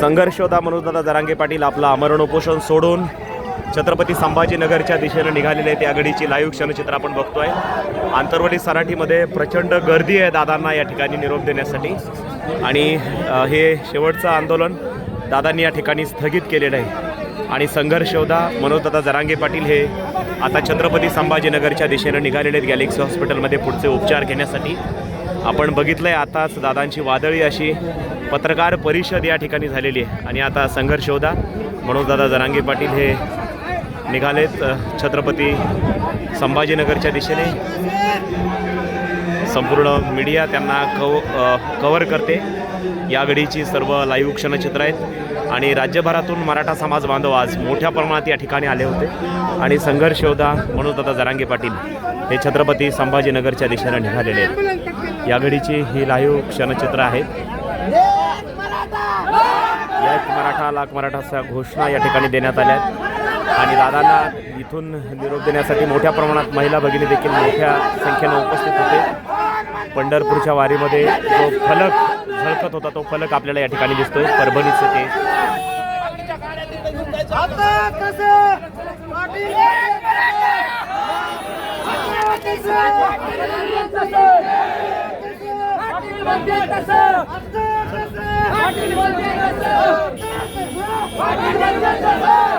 संघर्षोदा मनोजदादा जरांगे पाटील आपलं आमरण उपोषण सोडून. छत्रपती संभाजीनगरच्या दिशेनं निघालेले त्या आघाडीची लाईव्ह क्षणचित्र आपण बघतोय. आंतरवली सराठीमध्ये प्रचंड गर्दी आहे दादांना या ठिकाणी निरोप देण्यासाठी. आणि हे शेवटचं आंदोलन दादांनी या ठिकाणी स्थगित केलेलं आहे. आणि संघर्षयोद्धा मनोजदादा जरांगे पाटील हे आता छत्रपती संभाजीनगरच्या दिशेनं निघालेले आहेत. गॅलेक्सी हॉस्पिटलमध्ये पुढचे उपचार घेण्यासाठी. आपण बघितलंय आताच दादांची वादळी अशी पत्रकार परिषद या ठिकाणी झालेली आहे. आणि आता संघर्ष होता. मनोजदादा जरांगे पाटील हे निघालेत. छत्रपती संभाजीनगरच्या दिशेने. संपूर्ण मीडिया त्यांना कव कवर कव्हर करते. या घडीची सर्व लाईव्ह क्षणचित्र आहेत. आणि राज्यभरातून मराठा समाज बांधव आज मोठ्या प्रमाणात या ठिकाणी आले होते. आणि संघर्ष योद्धा दादा जरांगे पाटील. हे छत्रपती संभाजीनगरच्या दिशेने निघालेले आहेत. या घडीची ही लाईव्ह क्षणचित्र आहेत या एक मराठा लाख मराठाच्या घोषणा या ठिकाणी देण्यात आल्या आहेत. आणि दादांना इथून निरोप देण्यासाठी मोठ्या प्रमाणात महिला भगिनी देखील मोठ्या संख्येनं उपस्थित होते. पंढरपूरच्या वारीमध्ये जो फलक झळकत होता तो फलक आपल्याला या ठिकाणी दिसतोय. परभणीचं ते आता कसं? पाटील म्हणजे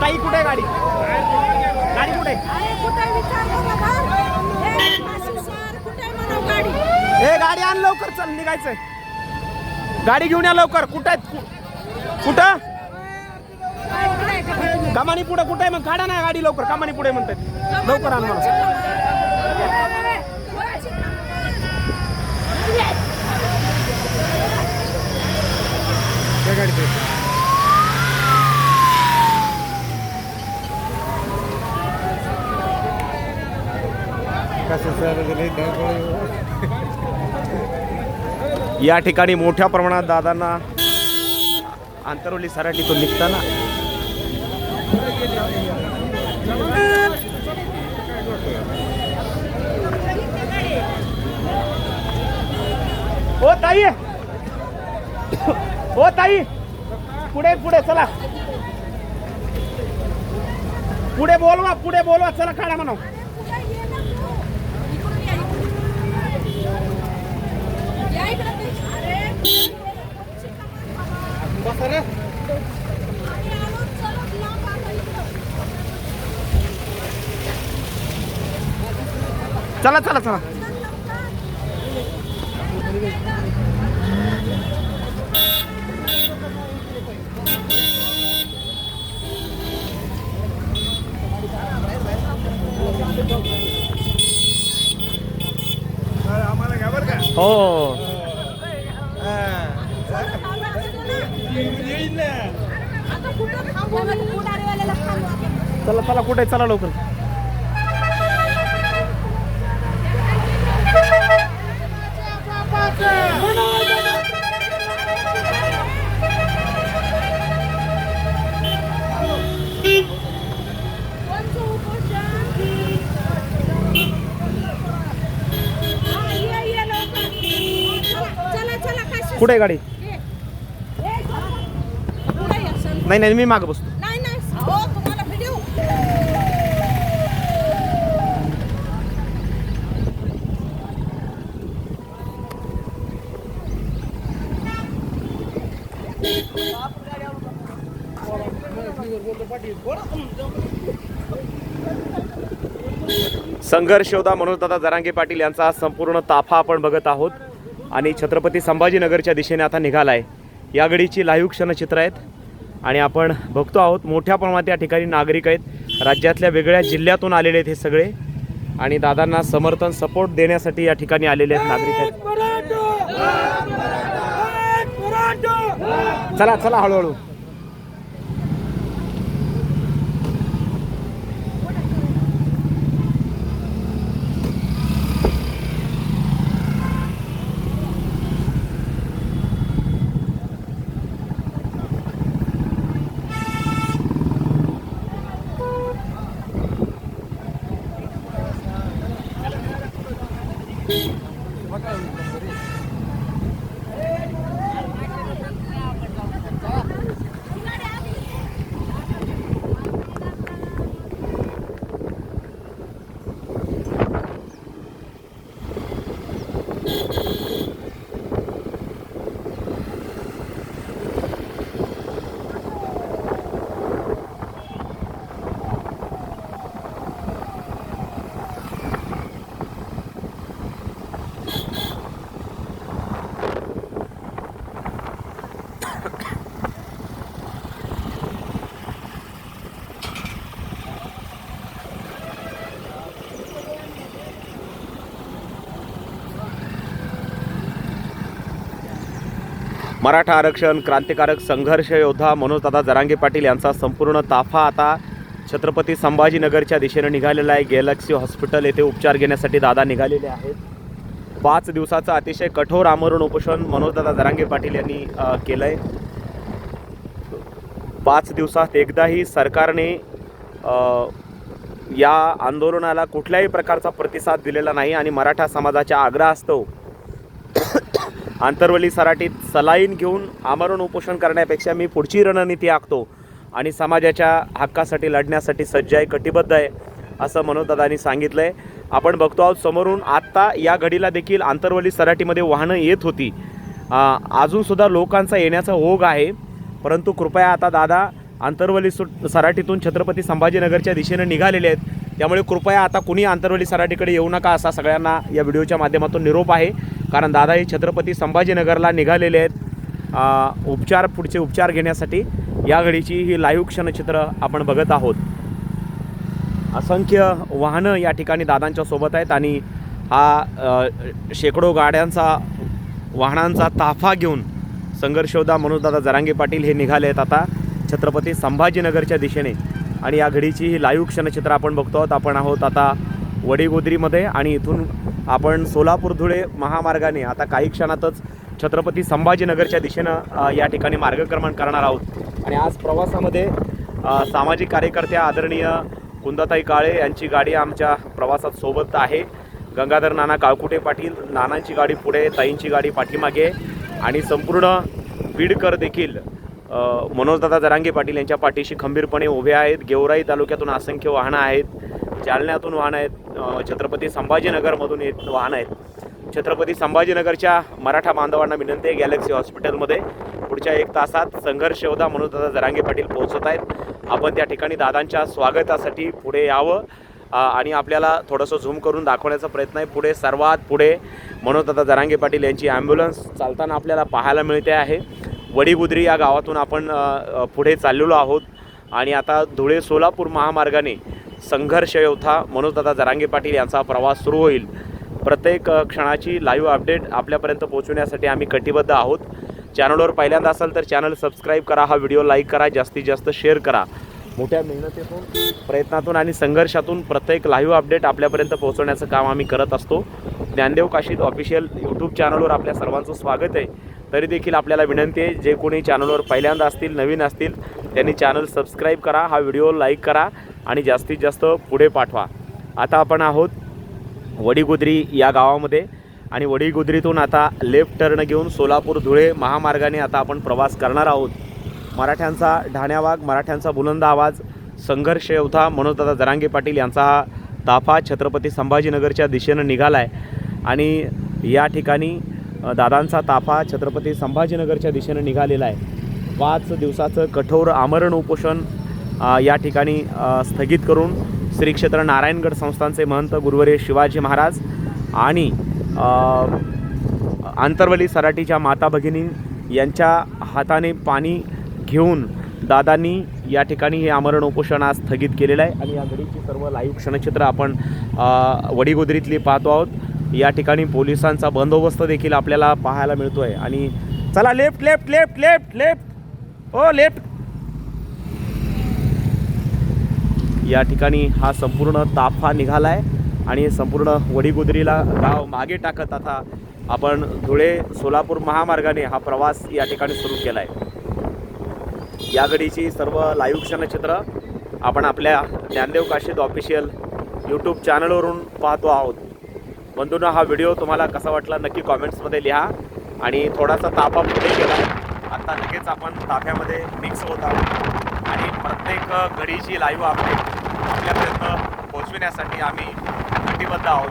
ताई कुठे गाडी गाडी कुठे अरे कुठे विचारलं ना बा? ए, मासी सर, कुठे म्हणा गाडी? ए गाडी आण लवकर चल निघायचंय गाडी घेऊन या लवकर. कुठं आहेत? कुठं? कमानी पुढे कुठे आहे मग? काढा ना गाडी लवकर. कमानी पुढे म्हणतात. लवकर आण मला. या ठिकाणी मोठ्या प्रमाणात दादांना आंतरवली सराटीतून निघताना ओ ताई! ओ ताई! पुढे पुढे चला. पुढे बोलवा पुढे बोलवा चला काढा म्हणा या इकडं ते. अरे, आम्ही आलो, चलो, लांब आलो इकडं. चला चला चला हो. चला चला कुठे? चला लवकर कोणचं उपोषण? हा, ये, ये लवकर. चला, चला चला काशी कुठे आहे गाडी. नाही नाही मी मागं बसतो नाही नाही हो तुम्हाला व्हिडिओ संघर्ष योद्धा मनोजदादा जरांगे पाटील यांचा हा संपूर्ण ताफा आपण बघत आहोत. आणि छत्रपती संभाजीनगरच्या दिशेने आता निघाला आहे या गडीची लाईव्ह क्षणचित्र आहेत. आणि आपण बघतो आहोत मोठ्या प्रमाणात या ठिकाणी नागरिक आहेत. राज्यातल्या वेगळ्या जिल्ह्यातून आलेले आहेत हे सगळे. आणि दादांना समर्थन सपोर्ट देण्यासाठी या ठिकाणी आलेले आहेत नागरिक आहेत. चला चला हळूहळू. मराठा आरक्षण क्रांतिकारक संघर्ष योद्धा मनोजदादा जरांगे पाटील यांचा संपूर्ण ताफा आता छत्रपती संभाजीनगरच्या दिशेने निघालेला आहे. गॅलेक्सी हॉस्पिटल येथे उपचार घेण्यासाठी दादा निघालेले आहेत. पाच दिवसाचं अतिशय कठोर आमरण उपोषण मनोजदादा जरांगे पाटील यांनी केलं आहे पाच दिवसात एकदाही सरकारने या आंदोलनाला कुठल्याही प्रकारचा प्रतिसाद दिलेला नाही आणि मराठा समाजाच्या आग्रहास्तव आंतरवली सराटीत सलाईन घेऊन आमरण उपोषण करण्यापेक्षा मी पुढची रणनीती आखतो आणि समाजाच्या हक्कासाठी लढण्यासाठी सज्ज आहे कटिबद्ध आहे असं मनोजदादांनी सांगितलं आहे आपण बघतो आहोत समोरून आत्ता या घडीला देखील आंतरवली सराटीमध्ये वाहनं येत होती. अजूनसुद्धा लोकांचा येण्याचा ओघ आहे परंतु कृपया आता दादा आंतरवली सुट सराटीतून छत्रपती संभाजीनगरच्या दिशेने निघालेले आहेत. त्यामुळे कृपया आता कुणी आंतरवली सराटीकडे येऊ नका असा सगळ्यांना या व्हिडिओच्या माध्यमातून निरोप आहे. कारण दादा हे छत्रपती संभाजीनगरला निघालेले आहेत. उपचार पुढचे उपचार घेण्यासाठी या घडीची ही लाईव्ह क्षणचित्र आपण बघत आहोत. असंख्य वाहनं या ठिकाणी दादांच्या सोबत आहेत आणि हा शेकडो गाड्यांचा वाहनांचा ताफा घेऊन संघर्षोदा मनोजदादा जरांगे पाटील हे निघाले आहेत आता छत्रपती संभाजीनगरच्या दिशेने. आणि या घडीची ही लाईव्ह क्षणचित्र आपण बघतो आहोत. आपण आहोत आता वडीगोद्रीमध्ये आणि इथून आपण सोलापूर धुळे महामार्गाने आता काही क्षणातच छत्रपती संभाजीनगरच्या दिशेनं या ठिकाणी मार्गक्रमण करणार आहोत. आणि आज प्रवासामध्ये सामाजिक कार्यकर्त्या आदरणीय कुंदाताई काळे यांची गाडी आमच्या प्रवासात सोबत आहे. गंगाधर नाना काळकुटे पाटील नानांची गाडी पुढे ताईंची गाडी पाठीमागे. आणि संपूर्ण बीडकर देखील मनोजदादा जरांगे पाटील यांच्या पाठीशी खंबीरपणे उभे आहेत. गेवराई तालुक्यातून असंख्य वाहनं आहेत. जालन्यातून वाहन आहेत छत्रपती संभाजीनगरमधून येत वाहन आहेत. छत्रपती संभाजीनगरच्या मराठा बांधवांना विनंती आहे गॅलेक्सी हॉस्पिटलमध्ये पुढच्या एक तासात संघर्ष होता म्हणून दादा जरांगे पाटील पोहोचत आहेत. आपण त्या ठिकाणी दादांच्या स्वागतासाठी पुढे यावं आणि आपल्याला थोडंसं झूम करून दाखवण्याचा प्रयत्न आहे. पुढे सर्वात पुढे म्हणून दादा जरांगे पाटील यांची ॲम्ब्युलन्स चालताना आपल्याला पाहायला मिळते आहे. वडीगुद्री या गावातून आपण पुढे चाललेलो आहोत. आणि आता धुळे सोलापूर महामार्गाने संघर्ष योद्धा मनोजदादा जरांगे पाटील यांचा प्रवास सुरू होईल. प्रत्येक क्षणाची लाईव्ह अपडेट आपल्यापर्यंत पोहोचवण्यासाठी आम्ही कटिबद्ध आहोत. चॅनलवर पहिल्यांदा असाल तर चॅनल सबस्क्राईब करा हा व्हिडिओ लाईक करा जास्तीत जास्त शेअर करा. मोठ्या मेहनतीतून प्रयत्नातून आणि संघर्षातून प्रत्येक लाईव्ह अपडेट आपल्यापर्यंत पोहोचवण्याचं काम आम्ही करत असतो. ज्ञानदेव काशीद ऑफिशियल यूट्यूब चॅनलवर आपल्या सर्वांचं स्वागत आहे. तरी देखील आपल्याला विनंती आहे जे कोणी चॅनलवर पहिल्यांदा असतील नवीन असतील त्यांनी चॅनल सबस्क्राईब करा हा व्हिडिओ लाईक करा आणि जास्तीत जास्त पुढे पाठवा. आता आपण आहोत वडीगुद्री या गावामध्ये आणि वडीगुद्रीतून आता लेफ्ट टर्न घेऊन सोलापूर धुळे महामार्गाने आता आपण प्रवास करणार आहोत. मराठ्यांचा ढाण्यावाग मराठ्यांचा बुलंद आवाज संघर्ष योद्धा मनोजदादा जरांगे पाटील यांचा हा ताफा छत्रपती संभाजीनगरच्या दिशेनं निघाला आहे आणि या ठिकाणी दादांचा ताफा छत्रपती संभाजीनगरच्या दिशेनं निघालेला आहे. पाच दिवसाचं कठोर आमरण उपोषण या ठिकाणी स्थगित करून श्री क्षेत्र नारायणगड संस्थांचे महंत गुरुवर्य शिवाजी महाराज आणि आंतरवली सराटीच्या माता भगिनी यांच्या हाताने पाणी घेऊन दादांनी या ठिकाणी हे आमरण उपोषण आज स्थगित केलेलं आहे. आणि या घडीची सर्व लाईव्ह क्षणचित्र आपण वडीगोदरीतली पाहतो आहोत. या ठिकाणी पोलिसांचा बंदोबस्त देखील आपल्याला पाहायला मिळतो आहे आणि चला left left left left left. हो लेफ्ट. या ठिकाणी हा संपूर्ण ताफा निघाला आहे आणि संपूर्ण वडीगुदरीला गाव मागे टाकत आता आपण धुळे सोलापूर महामार्गाने हा प्रवास या ठिकाणी सुरू केला आहे या घडीची सर्व लाईव्ह क्षणचित्र आपण आपल्या ज्ञानदेव काशीद ऑफिशियल यूट्यूब चॅनलवरून पाहतो आहोत. बंधूंना हा व्हिडिओ तुम्हाला कसा वाटला नक्की कॉमेंट्समध्ये लिहा. आणि थोडासा तापा पुढे गेला. आता लगेच आपण ताफ्यामध्ये मिक्स होत आहोत. आणि प्रत्येक घडीची लाईव्ह अपडेट आपल्यापर्यंत पोहोचविण्यासाठी आम्ही कटिबद्ध आहोत.